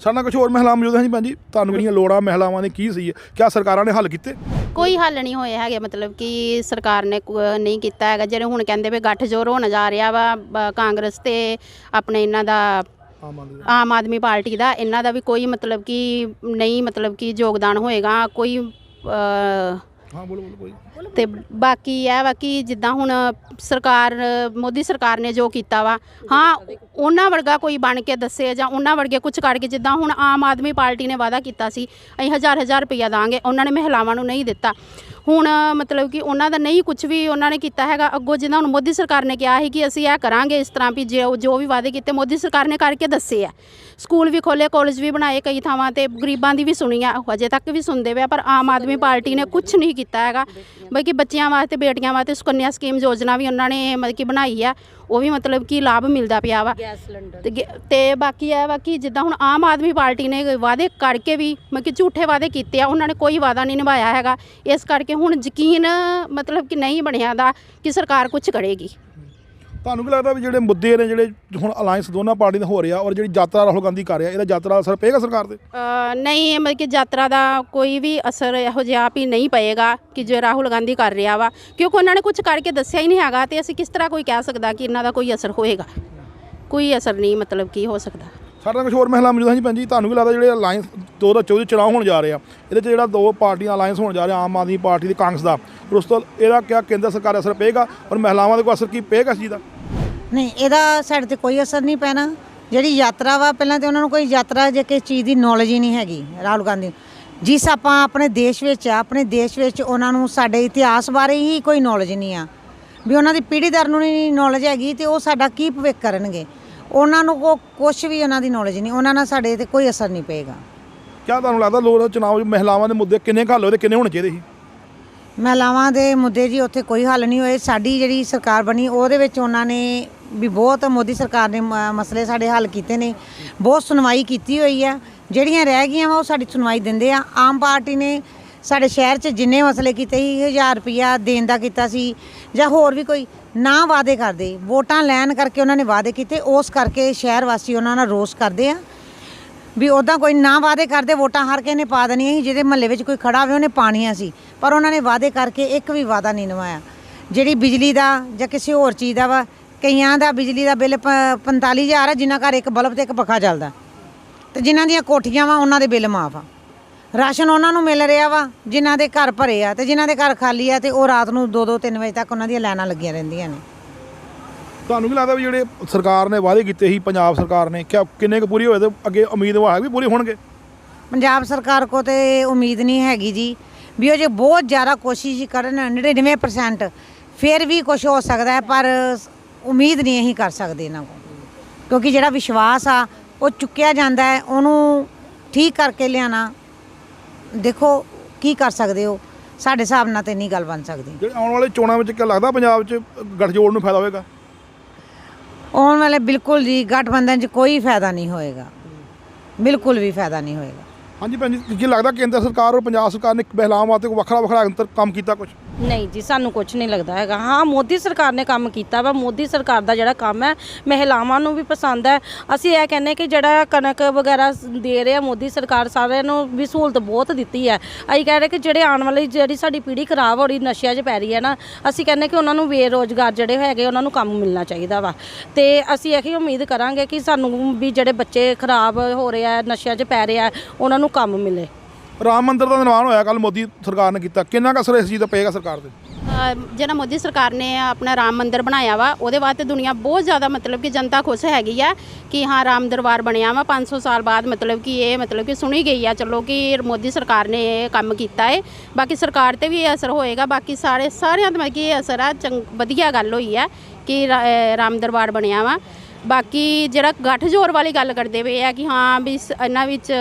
ਸਾਡੇ ਨਾਲ ਕੁਝ ਹੋਰ ਮਹਿਲਾਵਾਂ ਮੌਜੂਦ ਹਨ ਜੀ ਭੈਣ ਜੀ ਤੁਹਾਨੂੰ ਕਿਹੜੀਆਂ ਲੋੜਾਂ ਮਹਿਲਾਵਾਂ ਦੀ ਕੀ ਸੀ ਕਿਆ ਸਰਕਾਰਾਂ ਨੇ ਹੱਲ ਕੀਤੇ? ਕੋਈ ਹੱਲ ਨਹੀਂ ਹੋਏ ਹੈਗੇ ਮਤਲਬ ਕਿ ਸਰਕਾਰ ਨੇ ਕੋ- ਨਹੀਂ ਕੀਤਾ ਹੈਗਾ। ਜਿਹੜੇ ਹੁਣ ਕਹਿੰਦੇ ਵੀ ਗੱਠਜੋੜ ਹੋਣ ਜਾ ਰਿਹਾ ਵਾ ਬ- ਕਾਂਗਰਸ ਤੇ ਆਪਣੇ ਇਹਨਾਂ ਦਾ ਆਮ ਆਦਮੀ ਆਮ ਆਦਮੀ ਪਾਰਟੀ ਦਾ ਇਹਨਾਂ ਦਾ ਵੀ ਕੋਈ ਮਤਲਬ ਕਿ ਨਹੀਂ ਮਤਲਬ ਕਿ ਯੋਗਦਾਨ ਹੋਏਗਾ। ਕੋਈ ਅ, ਹਾਂ, ਬੋਲੋ ਬੋਲੋ, ਕੋਈ। ਤੇ ਬਾਕੀ ਇਹ ਵਾ ਕਿ ਜਿੱਦਾਂ ਹੁਣ ਸਰਕਾਰ, ਮੋਦੀ ਸਰਕਾਰ ਨੇ ਜੋ ਕੀਤਾ ਵਾ, ਹਾਂ, ਉਹਨਾਂ ਵਰਗਾ ਕੋਈ ਬਣ ਕੇ ਦੱਸੇ ਜਾਂ ਉਹਨਾਂ ਵਰਗੇ ਕੁਝ ਕਰਕੇ ਜਿੱਦਾਂ ਹੁਣ ਆਮ ਆਦਮੀ ਪਾਰਟੀ ਨੇ ਵਾਅਦਾ ਕੀਤਾ ਸੀ, ਅਸੀਂ ਹਜ਼ਾਰ ਹਜ਼ਾਰ ਰੁਪਈਆ ਦਾਂਗੇ, ਉਹਨਾਂ ਨੇ ਮਹਿਲਾਵਾਂ ਨੂੰ ਨਹੀਂ ਦਿੱਤਾ। ਹੁਣ ਮਤਲਬ ਕਿ ਉਹਨਾਂ ਦਾ ਨਹੀਂ ਕੁਝ ਵੀ ਉਹਨਾਂ ਨੇ ਕੀਤਾ ਹੈਗਾ, ਅੱਗੋਂ ਜਿੱਦਾਂ ਹੁਣ ਮੋਦੀ ਸਰਕਾਰ ਨੇ ਕਿਹਾ ਸੀ ਕਿ ਅਸੀਂ ਇਹ ਕਰਾਂਗੇ ਇਸ ਤਰ੍ਹਾਂ ਵੀ ਜੋ ਜੋ ਵੀ ਵਾਅਦੇ ਕੀਤੇ ਮੋਦੀ ਸਰਕਾਰ ਨੇ ਕਰਕੇ ਦੱਸੇ ਆ। ਸਕੂਲ ਵੀ ਖੋਲੇ ਕਾਲਜ ਵੀ ਬਣਾਏ ਕਈ ਥਾਵਾਂ ਤੇ, ਗਰੀਬਾਂ ਦੀ ਵੀ ਸੁਣੀ ਆ ਹਜੇ ਤੱਕ ਵੀ ਸੁਣਦੇ ਪਿਆ ਪਰ ਆਮ ਆਦਮੀ ਪਾਰਟੀ ਨੇ ਕੁਝ ਨਹੀਂ ਕੀਤਾ ਹੈਗਾ। ਬਲਕਿ ਬੱਚਿਆਂ ਵਾਸਤੇ, ਬੇਟੀਆਂ ਵਾਸਤੇ ਸੁਕੰਨਿਆ ਸਕੀਮ ਯੋਜਨਾ ਵੀ ਉਹਨਾਂ ਨੇ ਮਤਲਬ ਕਿ ਬਣਾਈ ਆ। ਉਹ ਵੀ ਮਤਲਬ ਕਿ ਲਾਭ ਮਿਲਦਾ ਪਿਆ ਵਾ। Gas cylinder. ਤੇ ਗੇ- ਤੇ ਬਾਕੀ ਇਹ ਵਾ ਕਿ ਜਿੱਦਾਂ ਹੁਣ ਆਮ ਆਦਮੀ ਪਾਰਟੀ ਨੇ ਵਾਅਦੇ ਕਰਕੇ ਵੀ ਮਤਲਬ ਕਿ ਝੂਠੇ ਵਾਅਦੇ ਕੀਤੇ ਆ ਉਹਨਾਂ ਨੇ ਕੋਈ ਵਾਅਦਾ ਨਹੀਂ ਨਿਭਾਇਆ ਹੈਗਾ। ਇਸ ਕਰਕੇ ਹੁਣ ਯਕੀਨ ਮਤਲਬ ਕਿ ਨਹੀਂ ਬਣਿਆ ਦਾ ਕਿ ਸਰਕਾਰ ਕੁਝ ਕਰੇਗੀ। ਤੁਹਾਨੂੰ ਕੀ ਲੱਗਦਾ ਵੀ ਜਿਹੜੇ ਮੁੱਦੇ ਨੇ ਜਿਹੜੇ ਹੁਣ ਅਲਾਈਅੰਸ ਦੋਨਾਂ ਪਾਰਟੀ ਦਾ ਹੋ ਰਿਹਾ ਔਰ ਜਿਹੜੀ ਯਾਤਰਾ ਰਾਹੁਲ ਗਾਂਧੀ ਕਰ ਰਿਹਾ ਇਹਦਾ ਯਾਤਰਾ ਦਾ ਅਸਰ ਪਏਗਾ ਸਰਕਾਰ ਤੇ? ਅ, ਨਹੀਂ ਇਹ ਮਤਲਬ ਕਿ ਯਾਤਰਾ ਦਾ ਕੋਈ ਵੀ ਅਸਰ ਇਹੋ ਜਿਹਾ ਵੀ ਨਹੀਂ ਪਏਗਾ ਕਿ ਜੋ ਰਾਹੁਲ ਗਾਂਧੀ ਕਰ ਰਿਹਾ ਵਾ ਕਿਉਂਕਿ ਉਹਨਾਂ ਨੇ ਕੁਝ ਕਰਕੇ ਦੱਸਿਆ ਹੀ ਨਹੀਂ ਹੈਗਾ ਤੇ ਅਸੀਂ ਕਿਸ ਤਰ੍ਹਾਂ ਕੋਈ ਕਹਿ ਸਕਦਾ ਕਿ ਇਹਨਾਂ ਦਾ ਕੋਈ ਅਸਰ ਹੋਏਗਾ? ਕੋਈ ਅਸਰ ਨਹੀਂ ਮਤਲਬ ਕਿ ਹੋ ਸਕਦਾ। ਸਾਡੇ ਨਾਲ ਕੁਝ ਹੋਰ ਮਹਿਲਾ ਮੌਜੂਦ ਹਨ ਜੀ ਭੈਣ ਜੀ। ਤੁਹਾਨੂੰ ਕੀ ਲੱਗਦਾ ਜਿਹੜੇ ਅਲਾਈਅੰਸ 2024 ਚੁਣਾਵ ਹੋਣ ਜਾ ਰਹੇ ਆ, ਇਹਦੇ 'ਚ ਜਿਹੜਾ ਦੋ ਪਾਰਟੀਆਂ ਅਲਾਈਅੰਸ ਹੋਣ ਜਾ ਰਿਹਾ ਆਮ ਆਦਮੀ ਪਾਰਟੀ ਤੇ ਕਾਂਗਰਸ ਦਾ, ਔਰ ਉਸ ਤੋਂ ਇਹਦਾ ਕਿਆ ਕੇਂਦਰ ਸਰਕਾਰ ਦਾ ਅਸਰ ਪਏਗਾ ਔਰ ਮਹਿਲਾਵਾਂ ਦੇ ਕੋਈ ਅਸਰ ਕੀ ਪਏਗਾ ਇਸ ਚੀਜ਼ ਦਾ? ਨਹੀਂ, ਇਹਦਾ ਸਾਡੇ ਤੇ ਕੋਈ ਅਸਰ ਨਹੀਂ ਪੈਣਾ। ਜਿਹੜੀ ਯਾਤਰਾ ਵਾ, ਪਹਿਲਾਂ ਤੇ ਉਹਨਾਂ ਨੂੰ ਕੋਈ ਯਾਤਰਾ ਜੇ ਕਿਸੇ ਚੀਜ਼ ਦੀ ਨੌਲੇਜ ਹੀ ਨਹੀਂ ਹੈਗੀ, ਰਾਹੁਲ ਗਾਂਧੀ। ਜਿਸ ਆਪਾਂ ਆਪਣੇ ਦੇਸ਼ ਵਿੱਚ ਆ, ਆਪਣੇ ਦੇਸ਼ ਵਿੱਚ ਉਹਨਾਂ ਨੂੰ ਸਾਡੇ ਇਤਿਹਾਸ ਬਾਰੇ ਹੀ ਕੋਈ ਨੌਲੇਜ ਨਹੀਂ ਆ। ਵੀ ਉਹਨਾਂ ਦੀ ਪੀੜ੍ਹੀਦਰ ਨੂੰ ਨਹੀਂ ਨੌਲੇਜ ਹੈਗੀ ਤੇ ਉਹ ਸਾਡਾ ਕੀ ਭਵਿੱਖ ਕਰਨਗੇ। ਉਹਨਾਂ ਨੂੰ ਕੋ ਕੁਝ ਵੀ ਉਹਨਾਂ ਦੀ ਨੌਲੇਜ ਨਹੀਂ ਉਹਨਾਂ ਨਾਲ ਸਾਡੇ ਤੇ ਕੋਈ ਅਸਰ ਨਹੀਂ ਪਏਗਾ। ਕਿਆ ਤੁਹਾਨੂੰ ਲੱਗਦਾ ਲੋਕ ਚੁਣਾਵ ਮਹਿਲਾਵਾਂ ਦੇ ਮੁੱਦੇ ਕਿੰਨੇ ਹੱਲ ਹੋਏ ਤੇ ਕਿੰਨੇ ਹੋਣੇ ਚਾਹੀਦੇ ਸੀ? ਮਹਿਲਾਵਾਂ ਦੇ ਮੁੱਦੇ ਜੀ ਉੱਥੇ ਕੋਈ ਹੱਲ ਨਹੀਂ ਹੋਏ। ਸਾਡੀ ਜਿਹੜੀ ਸਰਕਾਰ ਬਣੀ ਉਹਦੇ ਵਿੱਚ ਉਹਨਾਂ ਨੇ ਵੀ ਬਹੁਤ ਮੋਦੀ ਸਰਕਾਰ ਨੇ ਮਸਲੇ ਸਾਡੇ ਹੱਲ ਕੀਤੇ ਨੇ। ਬਹੁਤ ਸੁਣਵਾਈ ਕੀਤੀ ਹੋਈ ਆ। ਜਿਹੜੀਆਂ ਰਹਿ ਗਈਆਂ ਵਾ ਉਹ ਸਾਡੀ ਸੁਣਵਾਈ ਦਿੰਦੇ ਆ। ਆਮ ਪਾਰਟੀ ਨੇ ਸਾਡੇ ਸ਼ਹਿਰ 'ਚ ਜਿੰਨੇ ਮਸਲੇ ਕੀਤੇ ਸੀ 1000 ਰੁਪਿਆ ਦੇਣ ਦਾ ਕੀਤਾ ਸੀ, ਜਾਂ ਹੋਰ ਵੀ ਕੋਈ, ਨਾ ਵਾਅਦੇ ਕਰਦੇ। ਵੋਟਾਂ ਲੈਣ ਕਰਕੇ ਉਹਨਾਂ ਨੇ ਵਾਅਦੇ ਕੀਤੇ, ਉਸ ਕਰਕੇ ਸ਼ਹਿਰ ਵਾਸੀ ਉਹਨਾਂ ਨਾਲ ਰੋਸ ਕਰਦੇ ਆ। ਵੀ ਉਦਾਂ ਕੋਈ ਨਾ ਵਾਅਦੇ ਕਰਦੇ, ਵੋਟਾਂ ਹਰ ਕਿਸੇ ਨੇ ਪਾ ਦੇਣੀਆਂ ਸੀ, ਜਿਹਦੇ ਮਹੱਲੇ ਵਿੱਚ ਕੋਈ ਖੜਾ ਹੋਵੇ, ਉਹਨੇ ਪਾਣੀਆਂ ਸੀ। ਪਰ ਉਹਨਾਂ ਨੇ ਵਾਅਦੇ ਕਰਕੇ ਇੱਕ ਵੀ ਵਾਅਦਾ ਨਹੀਂ ਨਿਭਾਇਆ। ਜਿਹੜੀ ਬਿਜਲੀ ਦਾ ਜਾਂ ਕਿਸੇ ਹੋਰ ਚੀਜ਼ ਦਾ ਵਾ, ਕਈਆਂ ਦਾ ਬਿਜਲੀ ਦਾ ਬਿੱਲ ਪ- 45000 ਆ, ਜਿਨ੍ਹਾਂ ਘਰ ਇੱਕ ਬਲਬ ਤੇ ਇੱਕ ਪੱਖਾ ਚੱਲਦਾ। ਤੇ ਜਿਨ੍ਹਾਂ ਦੀਆਂ ਕੋਠੀਆਂ ਵਾ, ਉਹਨਾਂ ਦੇ ਬਿੱਲ ਮਾਫ ਆ। ਰਾਸ਼ਨ ਉਹਨਾਂ ਨੂੰ ਮਿਲ ਰਿਹਾ ਵਾ ਜਿਨ੍ਹਾਂ ਦੇ ਘਰ ਭਰੇ ਆ ਤੇ ਜਿਨ੍ਹਾਂ ਦੇ ਘਰ ਖਾਲੀ ਆ ਤੇ ਉਹ ਰਾਤ ਨੂੰ 2-2 3 ਵਜੇ ਤੱਕ ਉਹਨਾਂ ਦੀਆਂ ਲਾਈਨਾਂ ਲੱਗੀਆਂ ਰਹਿੰਦੀਆਂ ਨੇ। ਤੁਹਾਨੂੰ ਕੀ ਲੱਗਦਾ ਵੀ ਜਿਹੜੇ ਸਰਕਾਰ ਨੇ ਵਾਅਦੇ ਕੀਤੇ ਸੀ ਪੰਜਾਬ ਸਰਕਾਰ ਨੇ ਕਿਆ ਕਿੰਨੇ ਕੁ ਪੂਰੇ ਹੋਏ ਤੇ ਅੱਗੇ ਉਮੀਦਵਾਰ ਹੈ ਵੀ ਪੂਰੇ ਹੋਣਗੇ? ਪੰਜਾਬ ਸਰਕਾਰ ਕੋ ਤੇ ਉਮੀਦ ਨਹੀਂ ਹੈਗੀ ਜੀ ਵੀ ਉਹ ਜੇ ਬਹੁਤ ਜ਼ਿਆਦਾ ਕੋਸ਼ਿਸ਼ ਕਰਨ 99% ਫਿਰ ਵੀ ਕੁਝ ਹੋ ਸਕਦਾ ਹੈ ਪਰ ਉਮੀਦ ਨਹੀਂ ਅਸੀਂ ਕਰ ਸਕਦੇ ਇਹਨਾਂ ਕੋ। ਕਿਉਂਕਿ ਜਿਹੜਾ ਵਿਸ਼ਵਾਸ ਆ ਉਹ ਚੁੱਕਿਆ ਜਾਂਦਾ ਹੈ ਉਹਨੂੰ ਠੀਕ ਕਰਕੇ ਲਿਆਣਾ ਦੇਖੋ ਕੀ ਕਰ ਸਕਦੇ ਹੋ? ਸਾਡੇ ਹਿਸਾਬ ਨਾਲ ਤੇ ਨਹੀਂ ਗੱਲ ਬਣ ਸਕਦੀ। ਜਿਹੜੇ ਆਉਣ ਵਾਲੇ ਚੋਣਾਂ ਵਿੱਚ ਕਿਆ ਲੱਗਦਾ ਪੰਜਾਬ 'ਚ ਗੱਠਜੋੜ ਨੂੰ ਫਾਇਦਾ ਹੋਏਗਾ? ਆਉਣ ਵਾਲੇ ਬਿਲਕੁਲ ਜੀ ਗਠਬੰਧਨ 'ਚ ਕੋਈ ਫਾਇਦਾ ਨਹੀਂ ਹੋਏਗਾ। ਬਿਲਕੁਲ ਵੀ ਫਾਇਦਾ ਨਹੀਂ ਹੋਏਗਾ। ਹਾਂਜੀ ਭੈਣ ਜੀ ਕੀ ਲੱਗਦਾ ਕੇਂਦਰ ਸਰਕਾਰ ਔਰ ਪੰਜਾਬ ਸਰਕਾਰ ਨੇ ਮਹਿਲਾਵਾਂ ਵਾਸਤੇ ਕੋਈ ਵੱਖਰਾ ਵੱਖਰਾ ਅੰਤਰ ਕੰਮ ਕੀਤਾ ਕੁਝ ਨਹੀਂ ਜੀ, ਸਾਨੂੰ ਕੁਝ ਨਹੀਂ ਲੱਗਦਾ ਹੈਗਾ। ਹਾਂ, ਮੋਦੀ ਸਰਕਾਰ ਨੇ ਕੰਮ ਕੀਤਾ ਵਾ, ਮੋਦੀ ਸਰਕਾਰ ਦਾ ਜਿਹੜਾ ਕੰਮ ਹੈ, ਮਹਿਲਾਵਾਂ ਨੂੰ ਵੀ ਪਸੰਦ ਹੈ। ਅਸੀਂ ਇਹ ਕਹਿੰਨੇ ਕਿ ਜਿਹੜਾ ਕਣਕ ਵਗੈਰਾ ਸ- ਦੇ ਰਿਹਾ ਮੋਦੀ ਸਰਕਾਰ ਸਾਰਿਆਂ ਨੂੰ ਵੀ ਸਹੂਲਤ ਬਹੁਤ ਦਿੱਤੀ ਹੈ। ਅਸੀਂ ਕਹਿ ਰਹੇ ਕਿ ਜਿਹੜੇ ਆਉਣ ਵਾਲੀ ਜਿਹੜੀ ਸਾਡੀ ਪੀੜ੍ਹੀ ਖਰਾਬ ਹੋ ਰਹੀ ਨਸ਼ਿਆਂ 'ਚ ਪੈ ਰਹੀ ਹੈ ਨਾ, ਅਸੀਂ ਕਹਿੰਨੇ ਕਿ ਉਹਨਾਂ ਨੂੰ ਬੇਰੋਜ਼ਗਾਰ ਜਿਹੜੇ ਹੈਗੇ, ਉਹਨਾਂ ਨੂੰ ਕੰਮ ਮਿਲਣਾ ਚਾਹੀਦਾ ਵਾ। ਤੇ ਅਸੀਂ ਇਹੀ ਉਮੀਦ ਕਰਾਂਗੇ ਕਿ ਸਾਨੂੰ ਵੀ ਜਿਹੜੇ ਬੱਚੇ ਖਰਾਬ ਹੋ ਰਹੇ ਆ, ਨਸ਼ਿਆਂ 'ਚ ਪੈ ਰਹੇ ਆ, ਉਹਨਾਂ ਨੂੰ ਕੰਮ ਮਿਲੇ। ਰਾਮ ਮੰਦਿਰ ਦਾ ਨਿਰਮਾਣ ਹੋਇਆ ਕੱਲ ਮੋਦੀ ਸਰਕਾਰ ਨੇ ਕੀਤਾ। ਕਿੰਨਾ ਕੁ ਇਸ ਚੀਜ਼ ਦਾ ਪਏਗਾ ਸਰਕਾਰ ਤੇ? ਜਿਹੜਾ ਮੋਦੀ ਸਰਕਾਰ ਨੇ ਆਪਣਾ ਰਾਮ ਮੰਦਿਰ ਬਣਾਇਆ ਵਾ, ਉਹਦੇ ਬਾਅਦ ਤੇ ਦੁਨੀਆ ਬਹੁਤ ਜ਼ਿਆਦਾ ਮਤਲਬ ਕਿ ਜਨਤਾ ਖੁਸ਼ ਹੈਗੀ ਆ ਕਿ ਹਾਂ, ਰਾਮ ਦਰਬਾਰ ਬਣਿਆ ਵਾ। 500 ਸਾਲ ਬਾਅਦ ਮਤਲਬ ਕਿ ਇਹ ਮਤਲਬ ਕਿ ਸੁਣੀ ਗਈ ਆ, ਚਲੋ ਕਿ ਮੋਦੀ ਸਰਕਾਰ ਨੇ ਇਹ ਕੰਮ ਕੀਤਾ ਹੈ ਬਾਕੀ ਸਰਕਾਰ ਤੇ ਵੀ ਇਹ ਅਸਰ ਹੋਏਗਾ। ਬਾਕੀ ਸਾਰੇ, ਸਾਰਿਆਂ ਤੇ ਮਤਲਬ ਕਿ ਇਹ ਅਸਰ ਆ। ਚੰਗ, ਵਧੀਆ ਗੱਲ ਹੋਈ ਆ ਕਿ ਰਾਮ ਦਰਬਾਰ ਬਣਿਆ ਵਾ। ਬਾਕੀ ਜਿਹੜਾ ਗੱਠਜੋੜ ਵਾਲੀ ਗੱਲ ਕਰਦੇ ਪਏ ਆ ਕਿ ਹਾਂ, ਵੀ ਸ- ਇਹਨਾਂ ਵਿੱਚ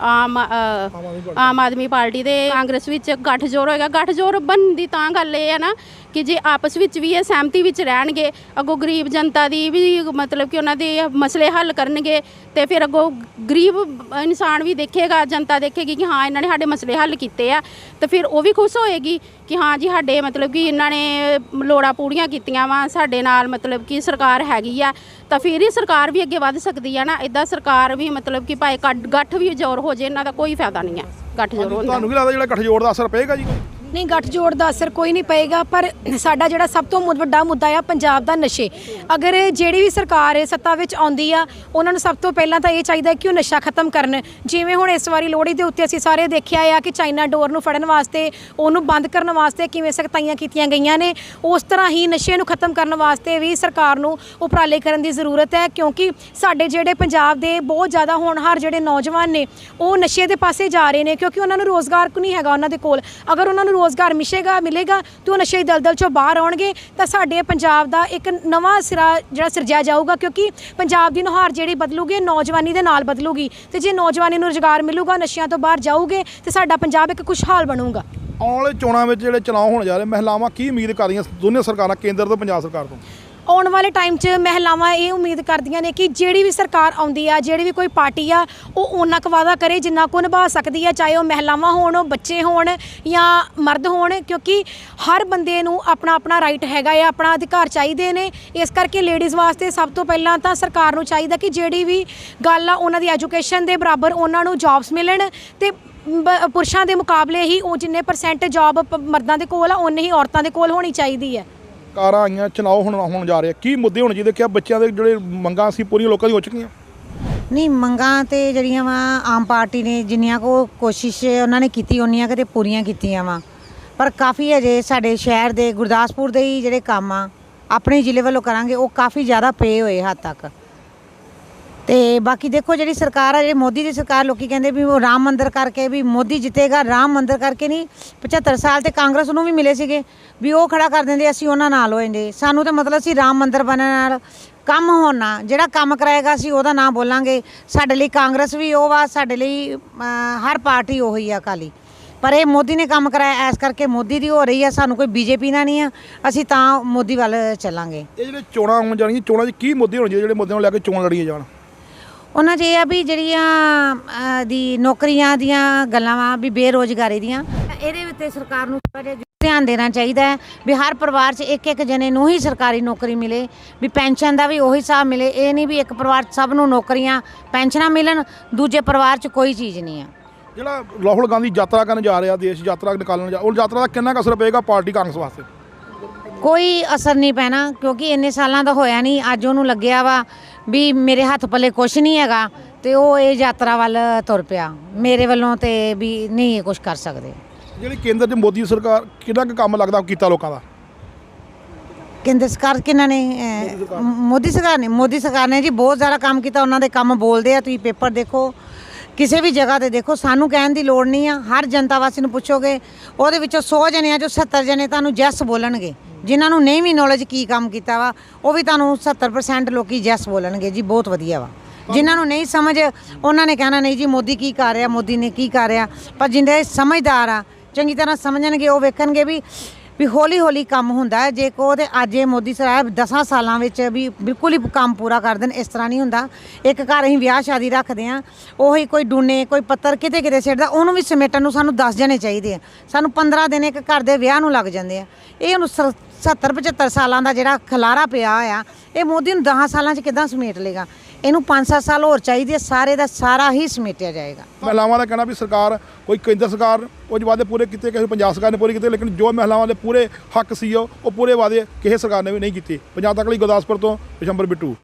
ਆਮ ਅ, ਆਮ ਆਦਮੀ ਪਾਰਟੀ ਦੇ ਕਾਂਗਰਸ ਵਿੱਚ ਗੱਠਜੋੜ ਹੋਏਗਾ। ਗੱਠਜੋੜ ਬਣਨ ਦੀ ਤਾਂ ਗੱਲ ਇਹ ਹੈ ਨਾ ਕਿ ਜੇ ਆਪਸ ਵਿੱਚ ਵੀ ਇਹ ਸਹਿਮਤੀ ਵਿੱਚ ਰਹਿਣਗੇ ਅੱਗੋਂ ਗਰੀਬ ਜਨਤਾ ਦੀ ਵੀ ਮਤਲਬ ਕਿ ਉਹਨਾਂ ਦੇ ਮਸਲੇ ਹੱਲ ਕਰਨਗੇ ਤੇ ਫਿਰ ਅੱਗੋਂ ਗਰੀਬ ਇਨਸਾਨ ਵੀ ਦੇਖੇਗਾ ਜਨਤਾ ਦੇਖੇਗੀ ਕਿ ਹਾਂ ਇਹਨਾਂ ਨੇ ਸਾਡੇ ਮਸਲੇ ਹੱਲ ਕੀਤੇ ਆ। ਤੇ ਫਿਰ ਉਹ ਵੀ ਖੁਸ਼ ਹੋਏਗੀ ਕਿ ਹਾਂ ਜੀ ਸਾਡੇ ਮਤਲਬ ਕਿ ਇਹਨਾਂ ਨੇ ਲੋੜਾਂ ਪੂਰੀਆਂ ਕੀਤੀਆਂ ਵਾ ਸਾਡੇ ਨਾਲ ਮਤਲਬ ਕਿ ਸਰਕਾਰ ਹੈਗੀ ਆ। ਤਾਂ ਫਿਰ ਹੀ ਸਰਕਾਰ ਵੀ ਅੱਗੇ ਵੱਧ ਸਕਦੀ ਆ ਨਾ ਇਦਾਂ ਸਰਕਾਰ ਵੀ ਮਤਲਬ ਕਿ ਭਾਵੇਂ ਗੱਠ- ਵੀ ਜ਼ੋਰ ਹੋ ਜੇ ਇਹਨਾਂ ਦਾ ਕੋਈ ਫਾਇਦਾ ਨਹੀਂ ਆ ਗੱਠ ਜ਼ੋਰ ਹੁੰਦਾ ਤੁਹਾਨੂੰ ਕੀ ਲੱਗਦਾ ਜਿਹੜਾ ਗੱਠਜੋੜ ਦਾ ਅਸਰ ਪਏਗਾ ਜੀ ਨਹੀਂ ਗੱਠਜੋੜ ਦਾ ਅਸਰ ਕੋਈ ਨਹੀਂ ਪਏਗਾ, ਪਰ ਸਾਡਾ ਜਿਹੜਾ ਸਭ ਤੋਂ ਮੁੱਦ- ਵੱਡਾ ਮੁੱਦਾ ਆ ਪੰਜਾਬ ਦਾ ਨਸ਼ੇ। ਅਗਰ ਜਿਹੜੀ ਵੀ ਸਰਕਾਰ ਹੈ ਸੱਤਾ ਵਿੱਚ ਆਉਂਦੀ ਆ, ਉਹਨਾਂ ਨੂੰ ਸਭ ਤੋਂ ਪਹਿਲਾਂ ਤਾਂ ਇਹ ਚਾਹੀਦਾ ਕਿ ਉਹ ਨਸ਼ਾ ਖਤਮ ਕਰਨ। ਜਿਵੇਂ ਹੁਣ ਇਸ ਵਾਰੀ ਲੋਹੜੀ ਦੇ ਉੱਤੇ ਅਸੀਂ ਸਾਰੇ ਦੇਖਿਆ ਆ ਕਿ ਚਾਈਨਾ ਡੋਰ ਨੂੰ ਫੜਨ ਵਾਸਤੇ, ਉਹਨੂੰ ਬੰਦ ਕਰਨ ਵਾਸਤੇ ਕਿਵੇਂ ਸਖਤਾਈਆਂ ਕੀਤੀਆਂ ਗਈਆਂ ਨੇ, ਉਸ ਤਰ੍ਹਾਂ ਹੀ ਨਸ਼ੇ ਨੂੰ ਖਤਮ ਕਰਨ ਵਾਸਤੇ ਵੀ ਸਰਕਾਰ ਨੂੰ ਉਪਰਾਲੇ ਕਰਨ ਦੀ ਜ਼ਰੂਰਤ ਹੈ, ਕਿਉਂਕਿ ਸਾਡੇ ਜਿਹੜੇ ਪੰਜਾਬ ਦੇ ਬਹੁਤ ਜ਼ਿਆਦਾ ਹੋਣਹਾਰ ਜਿਹੜੇ ਨੌਜਵਾਨ ਨੇ, ਉਹ ਨਸ਼ੇ ਦੇ ਪਾਸੇ ਜਾ ਰਹੇ ਨੇ, ਕਿਉਂਕਿ ਉਹਨਾਂ ਨੂੰ ਰੋਜ਼ਗਾਰ ਕੋ ਨਹੀਂ ਹੈਗਾ ਉਹਨਾਂ ਦੇ ਕੋਲ। ਅਗਰ ਉਹਨਾਂ ਨੂੰ ਰੋਜ਼ਗਾਰ ਮਿਸ਼ੇਗਾ, ਮਿਲੇਗਾ, ਤੇ ਉਹ ਨਸ਼ੇ ਦੀ ਦਲਦਲ ਚੋਂ ਬਾਹਰ ਆਉਣਗੇ, ਤਾਂ ਸਾਡੇ ਪੰਜਾਬ ਦਾ ਇੱਕ ਨਵਾਂ ਸਿਰਾ ਜਿਹੜਾ ਸਿਰਜਿਆ ਜਾਊਗਾ, ਕਿਉਂਕਿ ਪੰਜਾਬ ਦੀ ਨੁਹਾਰ ਜਿਹੜੀ ਬਦਲੂਗੀ ਨੌਜਵਾਨੀ ਦੇ ਨਾਲ ਬਦਲੂਗੀ। ਤੇ ਜੇ ਨੌਜਵਾਨੀ ਨੂੰ ਰੋਜ਼ਗਾਰ ਮਿਲੂਗਾ, ਨਸ਼ਿਆਂ ਤੋਂ ਬਾਹਰ ਜਾਊਗੇ, ਤੇ ਸਾਡਾ ਪੰਜਾਬ ਇੱਕ ਖੁਸ਼ਹਾਲ ਬਣੂਗਾ। ਆਉਣ ਵਾਲੇ ਚੋਣਾਂ ਵਿੱਚ ਜਿਹੜੇ ਚੁਣਾਵ ਹੋਣ ਜਾ ਰਹੇ, ਮਹਿਲਾਵਾਂ ਕੀ ਉਮੀਦ ਕਰ ਰਹੀਆਂ ਦੋਨੇ ਸਰਕਾਰਾਂ, ਕੇਂਦਰ ਤੋਂ, ਪੰਜਾਬ ਸਰਕਾਰ ਤੋਂ? ਆਉਣ ਵਾਲੇ ਟਾਈਮ 'ਚ ਮਹਿਲਾਵਾਂ ਇਹ ਉਮੀਦ ਕਰਦੀਆਂ ਨੇ ਕਿ ਜਿਹੜੀ ਵੀ ਸਰਕਾਰ ਆਉਂਦੀ ਆ, ਜਿਹੜੀ ਵੀ ਕੋਈ ਪਾਰਟੀ ਆ, ਉਹ ਓਨਾ ਕੁ ਵਾਅਦਾ ਕਰੇ ਜਿੰਨਾ ਕੁ ਨਿਭਾ ਸਕਦੀ ਆ, ਚਾਹੇ ਉਹ ਮਹਿਲਾਵਾਂ ਹੋਣ, ਉਹ ਬੱਚੇ ਹੋਣ ਜਾਂ ਮਰਦ ਹੋਣ, ਕਿਉਂਕਿ ਹਰ ਬੰਦੇ ਨੂੰ ਆਪਣਾ ਆਪਣਾ ਰਾਈਟ ਹੈਗਾ ਆ, ਆਪਣਾ ਅਧਿਕਾਰ ਚਾਹੀਦੇ ਨੇ। ਇਸ ਕਰਕੇ ਲੇਡੀਜ਼ ਵਾਸਤੇ ਸਭ ਤੋਂ ਪਹਿਲਾਂ ਤਾਂ ਸਰਕਾਰ ਨੂੰ ਚਾਹੀਦਾ ਕਿ ਜਿਹੜੀ ਵੀ ਗੱਲ ਆ, ਉਹਨਾਂ ਦੀ ਐਜੂਕੇਸ਼ਨ ਦੇ ਬਰਾਬਰ ਉਹਨਾਂ ਨੂੰ ਜੌਬਸ ਮਿਲਣ ਤੇ ਬ- ਪੁਰਸ਼ਾਂ ਦੇ ਮੁਕਾਬਲੇ ਹੀ ਉਹ ਜਿੰਨੇ ਪਰਸੈਂਟ ਜੌਬ ਮਰਦਾਂ ਦੇ ਕੋਲ ਆ ਉਨੇ ਹੀ ਔਰਤਾਂ ਦੇ ਕੋਲ ਹੋਣੀ ਚਾਹੀਦੀ ਹੈ। ਕਾਰਾਂ ਆਈਆਂ ਚੁਣਾਵ ਹੁਣ, ਹੋਣ ਜਾ ਰਹੇ ਕੀ ਮੁੱਦੇ ਹੋਣੇ ਚਾਹੀਦੇ? ਕਿ ਬੱਚਿਆਂ ਦੇ ਜਿਹੜੇ ਮੰਗਾਂ ਸੀ, ਪੂਰੀਆਂ ਲੋਕਾਂ ਦੀ ਹੋ ਚੁੱਕੀਆਂ? ਨਹੀਂ, ਮੰਗਾਂ ਤੇ ਜਿਹੜੀਆਂ ਵਾ, ਆਮ ਪਾਰਟੀ ਨੇ ਜਿੰਨੀਆਂ ਕੋ ਕੋਸ਼ਿਸ਼ ਉਹਨਾਂ ਨੇ ਕੀਤੀ ਉਹਨੀਆਂ ਕਿਤੇ ਪੂਰੀਆਂ ਕੀਤੀਆਂ ਵਾ। ਪਰ ਕਾਫੀ ਅਜੇ ਸਾਡੇ ਸ਼ਹਿਰ ਦੇ, ਗੁਰਦਾਸਪੁਰ ਦੇ ਹੀ ਜਿਹੜੇ ਕੰਮ ਆ, ਆਪਣੇ ਜ਼ਿਲ੍ਹੇ ਵੱਲੋਂ ਕਰਾਂਗੇ, ਉਹ ਕਾਫੀ ਜ਼ਿਆਦਾ ਪਏ ਹੋਏ ਹੱਦ ਤੱਕ। ਤੇ ਬਾਕੀ ਦੇਖੋ ਜਿਹੜੀ ਸਰਕਾਰ ਆ, ਜਿਹੜੀ ਮੋਦੀ ਦੀ ਸਰਕਾਰ, ਲੋਕੀ ਕਹਿੰਦੇ ਵੀ ਉਹ ਰਾਮ ਮੰਦਿਰ ਕਰਕੇ ਵੀ ਮੋਦੀ ਜਿੱਤੇਗਾ, ਰਾਮ ਮੰਦਿਰ ਕਰਕੇ ਨਹੀਂ 75 ਸਾਲ ਤੇ ਕਾਂਗਰਸ ਨੂੰ ਵੀ ਮਿਲੇ ਸੀਗੇ, ਵੀ ਉਹ ਖੜਾ ਕਰ ਦਿੰਦੇ, ਅਸੀਂ ਉਹਨਾਂ ਨਾਲ ਹੋ ਜਾਂਦੇ। ਸਾਨੂੰ ਤਾਂ ਮਤਲਬ ਸੀ ਰਾਮ ਮੰਦਿਰ ਬਣਨ ਨਾਲ ਕੰਮ ਹੋਣਾ, ਜਿਹੜਾ ਕੰਮ ਕਰਾਏਗਾ ਅਸੀਂ ਉਹਦਾ ਨਾਮ ਬੋਲਾਂਗੇ। ਸਾਡੇ ਲਈ ਕਾਂਗਰਸ ਵੀ ਉਹ ਵਾ ਸਾਡੇ ਲਈ ਹਰ ਪਾਰਟੀ ਉਹੀ ਆ ਅਕਾਲੀ। ਪਰ ਇਹ ਮੋਦੀ ਨੇ ਕੰਮ ਕਰਾਇਆ ਇਸ ਕਰਕੇ ਮੋਦੀ ਦੀ ਹੋ ਰਹੀ ਆ, ਸਾਨੂੰ ਕੋਈ ਬੀਜੇਪੀ ਨਾਲ ਨਹੀਂ ਆ, ਅਸੀਂ ਤਾਂ ਮੋਦੀ ਵੱਲ ਚੱਲਾਂਗੇ। ਇਹ ਜਿਹੜੇ ਚੋਣਾਂ ਹੋਣ ਜਾਣਗੀਆਂ, ਚੋਣਾਂ 'ਚ ਕੀ ਮੁੱਦੇ ਹੋਣਗੇ ਜਿਹੜੇ ਮੁੱਦਿਆਂ ਨੂੰ ਲੈ ਕੇ ਚੋਣ ਲੜੀਆਂ ਜਾਣ? ਉਹਨਾਂ 'ਚ ਇਹ ਆ ਵੀ ਜਿਹੜੀਆਂ ਦੀ ਨੌਕਰੀਆਂ ਦੀਆਂ ਗੱਲਾਂ ਵਾ ਵੀ ਬੇਰੋਜ਼ਗਾਰੀ ਦੀਆਂ। ਇਹਦੇ ਉੱਤੇ ਸਰਕਾਰ ਨੂੰ ਥੋੜ੍ਹਾ ਜਿਹਾ ਧਿਆਨ ਦੇਣਾ ਚਾਹੀਦਾ ਹੈ ਵੀ ਹਰ ਪਰਿਵਾਰ 'ਚ ਇੱਕ ਇੱਕ ਜਣੇ ਨੂੰ ਹੀ ਸਰਕਾਰੀ ਨੌਕਰੀ ਮਿਲੇ ਵੀ ਪੈਨਸ਼ਨ ਦਾ ਵੀ ਉਹੀ ਹਿਸਾਬ ਮਿਲੇ। ਇਹ ਨਹੀਂ ਵੀ ਇੱਕ ਪਰਿਵਾਰ 'ਚ ਸਭ ਨੂੰ ਨੌਕਰੀਆਂ ਪੈਨਸ਼ਨਾਂ ਮਿਲਣ ਦੂਜੇ ਪਰਿਵਾਰ 'ਚ ਕੋਈ ਚੀਜ਼ ਨਹੀਂ ਆ। ਜਿਹੜਾ ਰਾਹੁਲ ਗਾਂਧੀ ਯਾਤਰਾ ਕਰਨ ਜਾ ਰਿਹਾ ਦੇਸ਼ ਯਾਤਰਾ ਨਿਕਾਲਣ ਜਾ ਉਹ ਯਾਤਰਾ ਦਾ ਕਿੰਨਾ ਕੁ ਅਸਰ ਪਏਗਾ ਪਾਰਟੀ ਕਾਂਗਰਸ ਵਾਸਤੇ? ਕੋਈ ਅਸਰ ਨਹੀਂ ਪੈਣਾ ਕਿਉਂਕਿ ਇੰਨੇ ਸਾਲਾਂ ਦਾ ਹੋਇਆ ਨਹੀਂ ਅੱਜ ਉਹਨੂੰ ਲੱਗਿਆ ਵਾ ਵੀ ਮੇਰੇ ਹੱਥ ਪੱਲੇ ਕੁਝ ਨਹੀਂ ਹੈਗਾ ਤੇ ਉਹ ਇਹ ਯਾਤਰਾ ਵੱਲ ਤੁਰ ਪਿਆ। ਮੇਰੇ ਵੱਲੋਂ ਤੇ ਵੀ ਨਹੀਂ ਇਹ ਕੁਝ ਕਰ ਸਕਦੇ। ਜਿਹੜੀ ਕੇਂਦਰ 'ਚ ਮੋਦੀ ਸਰਕਾਰ ਕਿੰਨਾ ਕੁ ਕੰਮ ਲੱਗਦਾ ਕੀਤਾ ਲੋਕਾਂ ਦਾ? ਕੇਂਦਰ ਸਰਕਾਰ ਕਿਹਨਾਂ ਨੇ? ਅਹ, ਮੋਦੀ ਸਰਕਾਰ। ਨੇ ਮੋਦੀ ਸਰਕਾਰ ਨੇ ਜੀ ਬਹੁਤ ਜ਼ਿਆਦਾ ਕੰਮ ਕੀਤਾ ਉਹਨਾਂ ਦੇ ਕੰਮ ਬੋਲਦੇ ਆ ਤੁਸੀਂ ਪੇਪਰ ਦੇਖੋ। ਕਿਸੇ ਵੀ ਜਗ੍ਹਾ ਤੇ ਦੇਖੋ ਸਾਨੂੰ ਕਹਿਣ ਦੀ ਲੋੜ ਨਹੀਂ ਆ ਹਰ ਜਨਤਾ ਵਾਸੀ ਨੂੰ ਪੁੱਛੋਗੇ ਉਹਦੇ ਵਿੱਚੋਂ 100 ਜਣਿਆਂ ਚੋਂ 70 ਜਣੇ ਤੁਹਾਨੂੰ ਜੈਸ ਬੋਲਣਗੇ। ਜਿਨ੍ਹਾਂ ਨੂੰ ਨਹੀਂ ਵੀ ਨੌਲੇਜ ਕੀ ਕੰਮ ਕੀਤਾ ਵਾ, ਉਹ ਵੀ ਤੁਹਾਨੂੰ 70% ਲੋਕੀ ਜੈਸ ਬੋਲਣਗੇ ਜੀ, ਬਹੁਤ ਵਧੀਆ ਵਾ। ਜਿਨ੍ਹਾਂ ਨੂੰ ਨਹੀਂ ਸਮਝ, ਉਹਨਾਂ ਨੇ ਕਹਿਣਾ, ਨਹੀਂ ਜੀ, ਮੋਦੀ ਕੀ ਕਰ ਰਿਹਾ, ਮੋਦੀ ਨੇ ਕੀ ਕਰ ਰਿਹਾ? ਪਰ ਜਿੰਦੇ ਸਮਝਦਾਰ ਆ, ਚੰਗੀ ਤਰ੍ਹਾਂ ਸਮਝਣਗੇ, ਉਹ ਵੇਖਣਗੇ ਵੀ ਵੀ ਹੌਲੀ ਹੌਲੀ ਕੰਮ ਹੁੰਦਾ ਹੈ। ਜੇ ਕੋ ਤੇ ਅੱਜ ਇਹ ਮੋਦੀ ਸਾਹਿਬ 10 ਸਾਲਾਂ ਵਿੱਚ ਵੀ ਬਿਲਕੁਲ ਹੀ ਕੰਮ ਪੂਰਾ ਕਰ ਦੇਣ, ਇਸ ਤਰ੍ਹਾਂ ਨਹੀਂ ਹੁੰਦਾ। ਇੱਕ ਘਰ ਅਸੀਂ ਵਿਆਹ ਸ਼ਾਦੀ ਰੱਖਦੇ ਆ ਉਹੀ ਕੋਈ ਡੂਨੇ ਕੋਈ ਪੱਤਰ ਕਿਤੇ ਕਿਤੇ ਸਿੱਟਦਾ, ਉਹਨੂੰ ਵੀ ਸਮੇਟਣ ਨੂੰ ਸਾਨੂੰ 10 ਜਣੇ ਚਾਹੀਦੇ ਆ। ਸਾਨੂੰ 15 ਦਿਨ ਇੱਕ ਘਰ ਦੇ ਵਿਆਹ ਨੂੰ ਲੱਗ ਜਾਂਦੇ ਆ। ਇਹ ਉਹਨੂੰ 70 75 ਸਾਲਾਂ ਦਾ ਜਿਹੜਾ ਖਲਾਰਾ ਪਿਆ ਆ ਇਹ ਮੋਦੀ ਨੂੰ 10 ਸਾਲਾਂ 'ਚ ਕਿਦਾਂ ਸਮੇਟ ਲੇਗਾ ਇਹਨੂੰ 5-7 ਸਾਲ ਹੋਰ ਚਾਹੀਦੇ ਆ, ਸਾਰੇ ਦਾ ਸਾਰਾ ਹੀ ਸਮੇਟਿਆ ਜਾਏਗਾ। ਮਹਿਲਾਵਾਂ ਦਾ ਕਹਿਣਾ ਵੀ ਸਰਕਾਰ ਕੋਈ ਕੇਂਦਰ ਸਰਕਾਰ ਕੁਝ ਵਾਅਦੇ ਪੂਰੇ ਕੀਤੇ ਕਿਸੇ ਪੰਜਾਬ ਸਰਕਾਰ ਨੇ ਪੂਰੇ ਕੀਤੇ ਲੇਕਿਨ ਜੋ ਮਹਿਲਾਵਾਂ ਦੇ ਪੂਰੇ ਹੱਕ ਸੀ ਉਹ ਉਹ ਪੂਰੇ ਵਾਅਦੇ ਕਿਸੇ ਸਰਕਾਰ ਨੇ ਵੀ ਨਹੀਂ ਕੀਤੇ। ਪੰਜਾਬ ਤੱਕ ਲਈ ਗੁਰਦਾਸਪੁਰ ਤੋਂ ਬਿਸ਼ੰਬਰ ਬਿੱਟੂ।